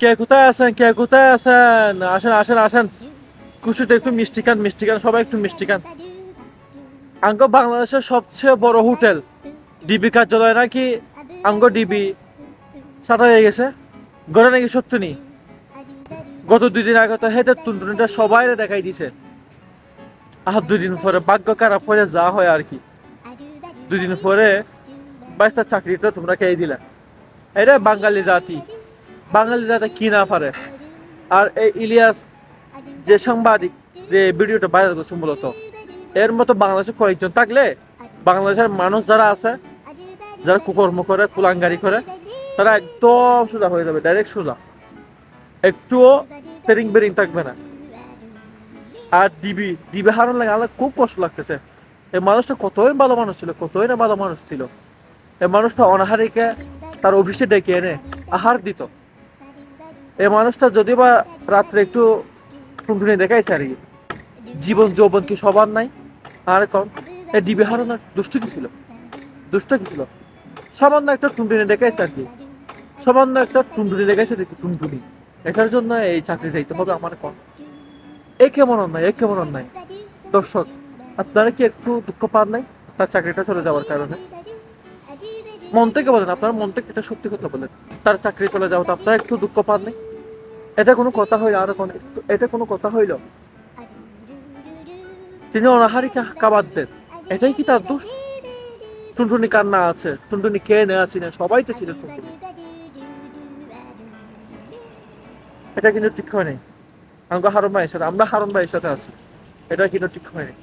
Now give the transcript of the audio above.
কে কোথায় আছেন? কে কোথায় আছেন? আসেন আসেন আসেন। কুশুতে একটু মিষ্টি খান মিষ্টি খান, সবাই একটু মিষ্টি খান। আঙ্গ বাংলাদেশের সবচেয়ে বড় হোটেল, ডিবি কার্যালয় নাকি? আঙ্গ ডিবি। সাটা হয়ে গেছে? গড়ে নাকি সত্য নেই? গত দুই দিন আগে তো হেঁটে টুনটুনিটা সবাই দেখাই দিছে। আর দুদিন পরে ভাগ্য খারাপ হয়ে যা হয় আর কি। দুই দিন পরে বাইশটা চাকরিটা তোমরা খেয়ে দিলে। এটা বাঙালি জাতি। বাঙালি জাতি কি না পারে? আর এই ইলিয়াস যে সাংবাদিক যে ভিডিওটা ভাইরাল করছে মূলত, এর মতো বাংলাদেশে কয়েকজন থাকলে বাংলাদেশের মানুষ যারা আছে, যারা কুকর্ম করে, কুলাঙ্গারি করে, তারা একদম সোজা হয়ে যাবে ডাইরেক্ট সোজা। একটুও তেরিং বেরিং থাকবে না। আর ডিবি ডিবি হারান লাগে আমার খুব কষ্ট লাগতেছে। এই মানুষটা কতই ভালো মানুষ ছিল, কতই না ভালো মানুষ ছিল। এই মানুষটা অনাহারিকে তার অফিসে ডেকে এনে আহার দিত। এই মানুষটা যদি বা রাত্রে একটু টুনটুনি দেখাইছে আর কি, জীবন যৌবন কি সবার নাই? আর কম, এই ডিবি হারানোর দুষ্ট কি ছিল? দুষ্ট কি ছিল? সামান্য একটা টুনটুনি দেখাইছে আর কি। সামান্য একটা টুনটুনি দেখাইছে দেখি টুনটুনি। এটার জন্য এই চাকরি যাইতে হবে আমার কম। এ কেমন অন্যায়, এ কেমন অন্যায়? দর্শক আপনারা কি একটু দুঃখ পান নাই? তার চাকরিটা চলে যাওয়ার কারণে। মন থেকে বলেন, আপনার মন থেকে এটা সত্যি কথা বলেন। তার চাকরি চলে যাওয়া তো আপনারা একটু দুঃখ পান নাই? এটা কোনো কথা হইল আর কোনো এটা কোনো কথা হইল? তিনি অনাহারি কাবাদ দেন। এটাই কি তার দোষ? টুনটুনি কান্না আছে, টুনটুনি কে নেওয়া ছিল সবাই তো ছিল এটা কিন্তু ঠিক হয় নাই। আমাকে হারুন ভাইয়ের সাথে আমরা হারুন ভাইয়ের সাথে আছি। এটা কিন্তু ঠিক হয় নাই।